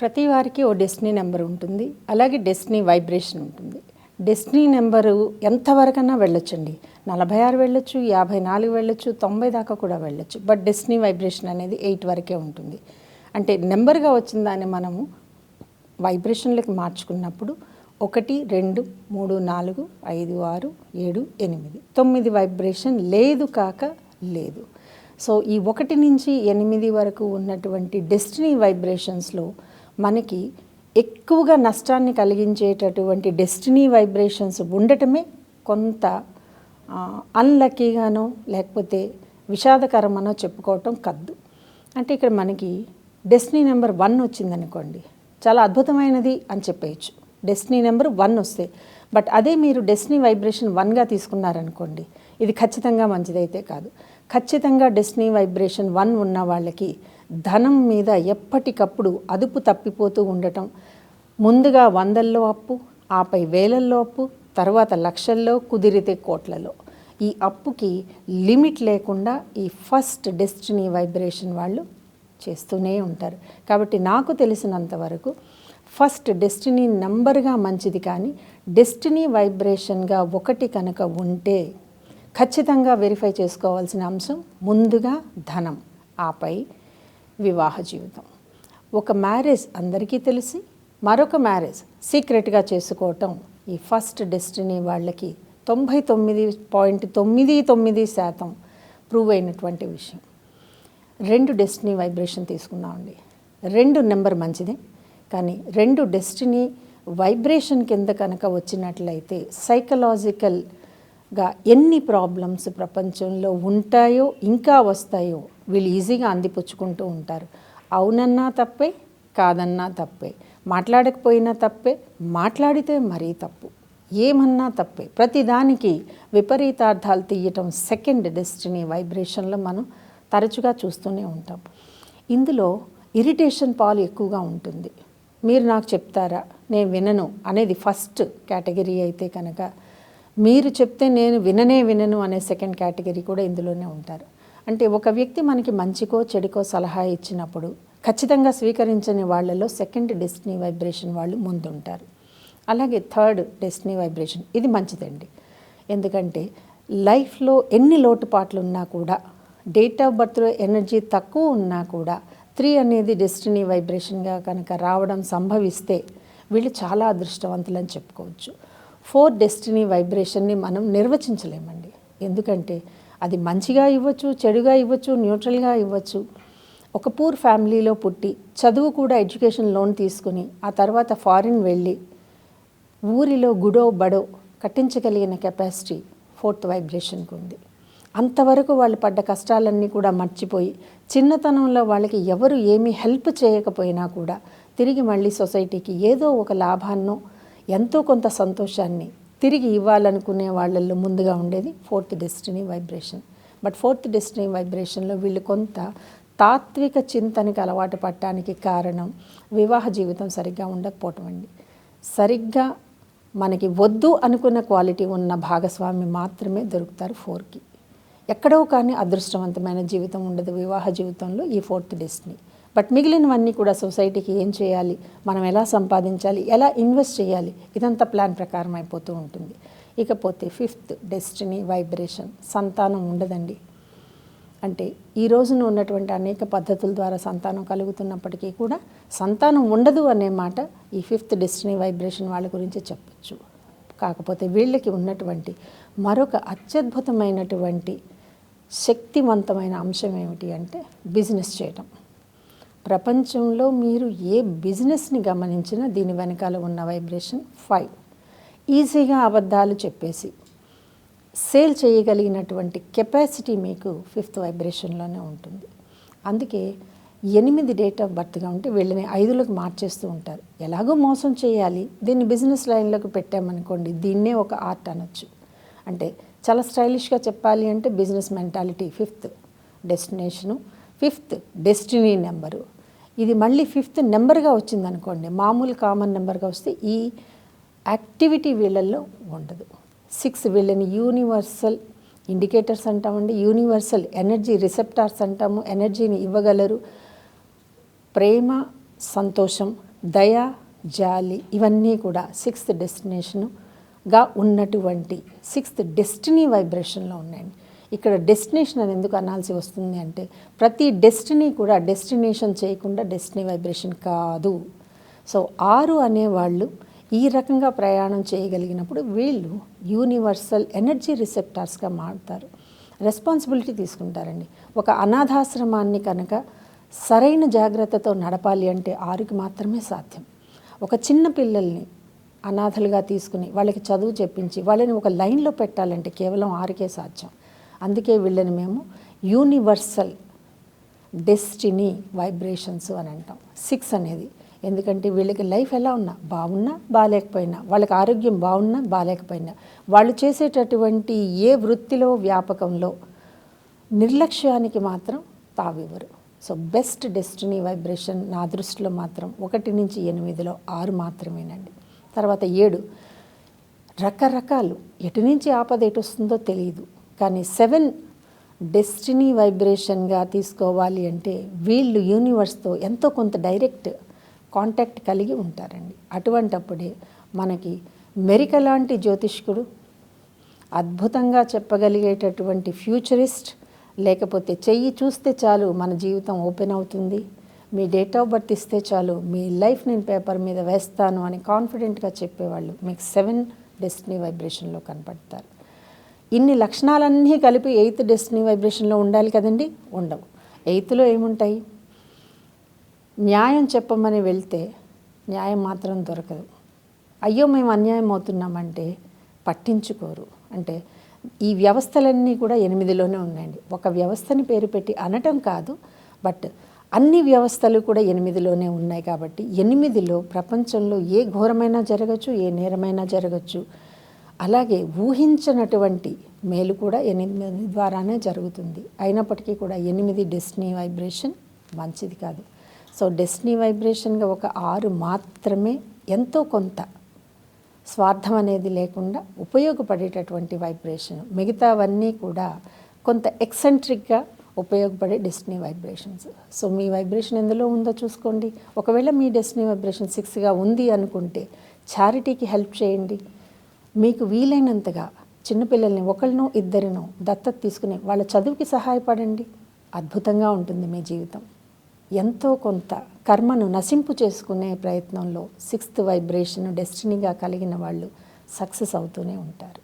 ప్రతి వారికి ఓ destiny number ఉంటుంది. అలాగే డెస్టినీ వైబ్రేషన్ ఉంటుంది. డెస్టినీ నెంబరు ఎంతవరకన్నా వెళ్ళొచ్చండి. నలభై ఆరు వెళ్ళొచ్చు యాభై నాలుగు వెళ్ళొచ్చు తొంభై దాకా కూడా వెళ్ళొచ్చు. బట్ డెస్టినీ వైబ్రేషన్ అనేది ఎయిట్ వరకే ఉంటుంది. అంటే నెంబర్గా వచ్చిన దాన్ని మనము వైబ్రేషన్లకు మార్చుకున్నప్పుడు ఒకటి రెండు మూడు నాలుగు ఐదు ఆరు ఏడు ఎనిమిది. తొమ్మిది వైబ్రేషన్ లేదు కాక లేదు. సో ఈ ఒకటి నుంచి ఎనిమిది వరకు ఉన్నటువంటి డెస్టినీ వైబ్రేషన్స్లో మనకి ఎక్కువగా నష్టాన్ని కలిగించేటటువంటి డెస్టినీ వైబ్రేషన్స్ ఉండటమే కొంత అన్లక్కీగానో లేకపోతే విషాదకరమనో చెప్పుకోవటం కద్దు. అంటే ఇక్కడ మనకి డెస్టినీ నెంబర్ వన్ వచ్చిందనుకోండి చాలా అద్భుతమైనది అని చెప్పేయచ్చు. డెస్టినీ నెంబర్ వన్ వస్తే బట్ అదే మీరు డెస్టినీ వైబ్రేషన్ వన్గా తీసుకున్నారనుకోండి ఇది ఖచ్చితంగా మంచిదైతే కాదు. ఖచ్చితంగా డెస్టినీ వైబ్రేషన్ వన్ ఉన్న వాళ్ళకి ధనం మీద ఎప్పటికప్పుడు అదుపు తప్పిపోతూ ఉండటం. ముందుగా వందల్లో అప్పు ఆపై వేలల్లో అప్పు తర్వాత లక్షల్లో కుదిరితే కోట్లలో. ఈ అప్పుకి లిమిట్ లేకుండా ఈ ఫస్ట్ డెస్టినీ వైబ్రేషన్ వాళ్ళు చేస్తూనే ఉంటారు. కాబట్టి నాకు తెలిసినంత వరకు ఫస్ట్ డెస్టినీ నెంబర్గా మంచిది కానీ డెస్టినీ వైబ్రేషన్గా ఒకటి కనుక ఉంటే ఖచ్చితంగా వెరిఫై చేసుకోవాల్సిన అంశం ముందుగా ధనం ఆపై వివాహ జీవితం. ఒక మ్యారేజ్ అందరికీ తెలిసి మరొక మ్యారేజ్ సీక్రెట్గా చేసుకోవటం ఈ ఫస్ట్ డెస్టినీ వాళ్ళకి తొంభై తొమ్మిది పాయింట్ తొమ్మిది తొమ్మిది శాతం ప్రూవ్ అయినటువంటి విషయం. రెండు డెస్టినీ వైబ్రేషన్ తీసుకున్నామండి రెండు నెంబర్ మంచిదే కానీ రెండు డెస్టినీ వైబ్రేషన్ కింద కనుక వచ్చినట్లయితే సైకలాజికల్ గా ఎన్ని ప్రాబ్లమ్స్ ప్రపంచంలో ఉంటాయో ఇంకా వస్తాయో వీళ్ళు ఈజీగా అందిపుచ్చుకుంటూ ఉంటారు. అవునన్నా తప్పే కాదన్నా తప్పే. మాట్లాడకపోయినా తప్పే మాట్లాడితే మరీ తప్పు. ఏమన్నా తప్పే. ప్రతిదానికి విపరీతార్థాలు తీయటం సెకండ్ డెస్టినీ వైబ్రేషన్లో మనం తరచుగా చూస్తూనే ఉంటాం. ఇందులో ఇరిటేషన్ పాలు ఎక్కువగా ఉంటుంది. మీరు నాకు చెప్తారా? నేను వినను అనేది ఫస్ట్ కేటగిరీ అయితే కనుక మీరు చెప్తే నేను విననే వినను అనే సెకండ్ కేటగిరీ కూడా ఇందులోనే ఉంటారు. అంటే ఒక వ్యక్తి మనకి మంచికో చెడుకో సలహా ఇచ్చినప్పుడు ఖచ్చితంగా స్వీకరించని వాళ్ళలో సెకండ్ డెస్టినీ వైబ్రేషన్ వాళ్ళు ముందుంటారు. అలాగే థర్డ్ డెస్టినీ వైబ్రేషన్ ఇది మంచిదండి. ఎందుకంటే లైఫ్లో ఎన్ని లోటుపాట్లు ఉన్నా కూడా డేట్ ఆఫ్ బర్త్లో ఎనర్జీ తక్కువ ఉన్నా కూడా త్రీ అనేది డెస్టినీ వైబ్రేషన్గా కనుక రావడం సంభవిస్తే వీళ్ళు చాలా అదృష్టవంతులని చెప్పుకోవచ్చు. ఫోర్ డెస్టినీ వైబ్రేషన్ని మనం నిర్వచించలేమండి. ఎందుకంటే అది మంచిగా ఇవ్వచ్చు చెడుగా ఇవ్వచ్చు న్యూట్రల్గా ఇవ్వచ్చు. ఒక పూర్ ఫ్యామిలీలో పుట్టి చదువు కూడా ఎడ్యుకేషన్ లోన్ తీసుకుని ఆ తర్వాత ఫారిన్ వెళ్ళి ఊరిలో గుడో బడో కట్టించగలిగిన కెపాసిటీ ఫోర్త్ వైబ్రేషన్కి ఉంది. అంతవరకు వాళ్ళు పడ్డ కష్టాలన్నీ కూడా మర్చిపోయి చిన్నతనంలో వాళ్ళకి ఎవరు ఏమీ హెల్ప్ చేయకపోయినా కూడా తిరిగి మళ్ళీ సొసైటీకి ఏదో ఒక లాభాన్నో ఎంతో కొంత సంతోషాన్ని తిరిగి ఇవ్వాలనుకునే వాళ్ళల్లో ముందుగా ఉండేది fourth destiny vibration. But fourth destiny వైబ్రేషన్లో వీళ్ళు కొంత తాత్విక చింతనకి అలవాటు పడటానికి కారణం వివాహ జీవితం సరిగ్గా ఉండకపోవటం అండి. సరిగ్గా మనకి వద్దు అనుకున్న క్వాలిటీ ఉన్న భాగస్వామి మాత్రమే దొరుకుతారు ఫోర్కి. ఎక్కడో కానీ అదృష్టవంతమైన జీవితం ఉండదు వివాహ జీవితంలో ఈ ఫోర్త్ డెస్టినీ. బట్ మిగిలినవన్నీ కూడా సొసైటీకి ఏం చేయాలి? మనం ఎలా సంపాదించాలి? ఎలా ఇన్వెస్ట్ చేయాలి? ఇదంతా ప్లాన్ ప్రకారం అయిపోతూ ఉంటుంది. ఇకపోతే ఫిఫ్త్ డెస్టినీ వైబ్రేషన్ సంతానం ఉండదండి. అంటే ఈ రోజున ఉన్నటువంటి అనేక పద్ధతుల ద్వారా సంతానం కలుగుతున్నప్పటికీ కూడా సంతానం ఉండదు అనే మాట ఈ ఫిఫ్త్ డెస్టినీ వైబ్రేషన్ వాళ్ళ గురించి చెప్పచ్చు. కాకపోతే వీళ్ళకి ఉన్నటువంటి మరొక అత్యద్భుతమైనటువంటి శక్తివంతమైన అంశం ఏమిటి అంటే బిజినెస్ చేయటం. ప్రపంచంలో మీరు ఏ బిజినెస్ని గమనించినా దీని వెనకాల ఉన్న వైబ్రేషన్ ఫైవ్. ఈజీగా అబద్ధాలు చెప్పేసి సేల్ చేయగలిగినటువంటి కెపాసిటీ మీకు ఫిఫ్త్ వైబ్రేషన్లోనే ఉంటుంది. అందుకే ఎనిమిది డేట్ ఆఫ్ బర్త్గా ఉంటే వీళ్ళని ఐదులకు మార్చేస్తూ ఉంటారు. ఎలాగో మోసం చేయాలి. దీన్ని బిజినెస్ లైన్లోకి పెట్టామనుకోండి దీన్నే ఒక ఆర్ట్ అనొచ్చు. అంటే చాలా స్టైలిష్గా చెప్పాలి అంటే business mentality fifth destination. Fifth destiny number. ఇది మళ్ళీ ఫిఫ్త్ నెంబర్గా వచ్చిందనుకోండి మామూలు కామన్ నెంబర్గా వస్తే ఈ యాక్టివిటీ వీళ్ళల్లో ఉండదు. సిక్స్ వీళ్ళని యూనివర్సల్ ఇండికేటర్స్ అంటామండి యూనివర్సల్ ఎనర్జీ రిసెప్టార్స్ అంటాము ఎనర్జీని ఇవ్వగలరు. ప్రేమ సంతోషం దయ జాలి ఇవన్నీ కూడా సిక్స్త్ డెస్టినేషన్గా ఉన్నటువంటి సిక్స్త్ డెస్టినీ వైబ్రేషన్లో ఉన్నాయండి. ఇక్కడ డెస్టినేషన్ అని ఎందుకు అనాల్సి వస్తుంది అంటే ప్రతి డెస్టినీ కూడా డెస్టినేషన్ చేయకుండా డెస్టినీ వైబ్రేషన్ కాదు. సో ఆరు అనేవాళ్ళు ఈ రకంగా ప్రయాణం చేయగలిగినప్పుడు వీళ్ళు యూనివర్సల్ ఎనర్జీ రిసెప్టార్స్గా మారుతారు. రెస్పాన్సిబిలిటీ తీసుకుంటారండి. ఒక అనాథాశ్రమాన్ని కనుక సరైన జాగ్రత్తతో నడపాలి అంటే ఆరుకి మాత్రమే సాధ్యం. ఒక చిన్న పిల్లల్ని అనాథలుగా తీసుకుని వాళ్ళకి చదువు చెప్పించి వాళ్ళని ఒక లైన్లో పెట్టాలంటే కేవలం ఆరుకే సాధ్యం. అందుకే వీళ్ళని మేము యూనివర్సల్ డెస్టినీ వైబ్రేషన్స్ అని అంటాం. సిక్స్ అనేది. ఎందుకంటే వీళ్ళకి లైఫ్ ఎలా ఉన్నా బాగున్నా బాగాలేకపోయినా వాళ్ళకి ఆరోగ్యం బాగున్నా బాగాలేకపోయినా వాళ్ళు చేసేటటువంటి ఏ వృత్తిలో వ్యాపకంలో నిర్లక్ష్యానికి మాత్రం తావివ్వరు. సో బెస్ట్ డెస్టినీ వైబ్రేషన్ నా దృష్టిలో మాత్రం ఒకటి నుంచి ఎనిమిదిలో ఆరు మాత్రమేనండి. తర్వాత ఏడు రకరకాలు ఎటు నుంచి ఆపద ఎటు వస్తుందో తెలియదు. కానీ సెవెన్ డెస్టినీ వైబ్రేషన్గా తీసుకోవాలి అంటే వీళ్ళు యూనివర్స్తో ఎంతో కొంత డైరెక్ట్ కాంటాక్ట్ కలిగి ఉంటారండి. అటువంటప్పుడే మనకి మెరిక లాంటి జ్యోతిష్కుడు అద్భుతంగా చెప్పగలిగేటటువంటి ఫ్యూచరిస్ట్ లేకపోతే చెయ్యి చూస్తే చాలు మన జీవితం ఓపెన్ అవుతుంది మీ డేట్ ఆఫ్ బర్త్ ఇస్తే చాలు మీ లైఫ్ నేను పేపర్ మీద వేస్తాను అని కాన్ఫిడెంట్గా చెప్పేవాళ్ళు మీకు సెవెన్ డెస్టినీ వైబ్రేషన్లో కనపడతారు. ఇన్ని లక్షణాలన్నీ కలిపి ఎయిత్ డెస్టినీ వైబ్రేషన్లో ఉండాలి కదండి? ఉండవు. ఎయిత్లో ఏముంటాయి? న్యాయం చెప్పమని వెళ్తే న్యాయం మాత్రం దొరకదు. అయ్యో మేము అన్యాయం అవుతున్నామంటే పట్టించుకోరు. అంటే ఈ వ్యవస్థలన్నీ కూడా ఎనిమిదిలోనే ఉన్నాయండి. ఒక వ్యవస్థని పేరు పెట్టి అనటం కాదు బట్ అన్ని వ్యవస్థలు కూడా ఎనిమిదిలోనే ఉన్నాయి కాబట్టి ఎనిమిదిలో ప్రపంచంలో ఏ ఘోరమైనా జరగచ్చు ఏ నేరమైనా జరగచ్చు. అలాగే ఊహించినటువంటి మేలు కూడా ఎనిమిది ద్వారానే జరుగుతుంది. అయినప్పటికీ కూడా ఎనిమిది డెస్టినీ వైబ్రేషన్ మంచిది కాదు. సో డెస్టినీ వైబ్రేషన్గా ఒక ఆరు మాత్రమే ఎంతో కొంత స్వార్థం అనేది లేకుండా ఉపయోగపడేటటువంటి వైబ్రేషన్. మిగతావన్నీ కూడా కొంత ఎక్సెంట్రిక్గా ఉపయోగపడే డెస్టినీ వైబ్రేషన్స్. సో మీ వైబ్రేషన్ ఎందులో ఉందో చూసుకోండి. ఒకవేళ మీ డెస్టినీ వైబ్రేషన్ సిక్స్గా ఉంది అనుకుంటే ఛారిటీకి హెల్ప్ చేయండి. మీకు వీలైనంతగా చిన్నపిల్లల్ని ఒకరినో ఇద్దరినో దత్తత తీసుకుని వాళ్ళ చదువుకి సహాయపడండి. అద్భుతంగా ఉంటుంది మీ జీవితం. ఎంతో కొంత కర్మను నశింపు చేసుకునే ప్రయత్నంలో సిక్స్త్ వైబ్రేషన్ డెస్టినీగా కలిగిన వాళ్ళు సక్సెస్ అవుతూనే ఉంటారు.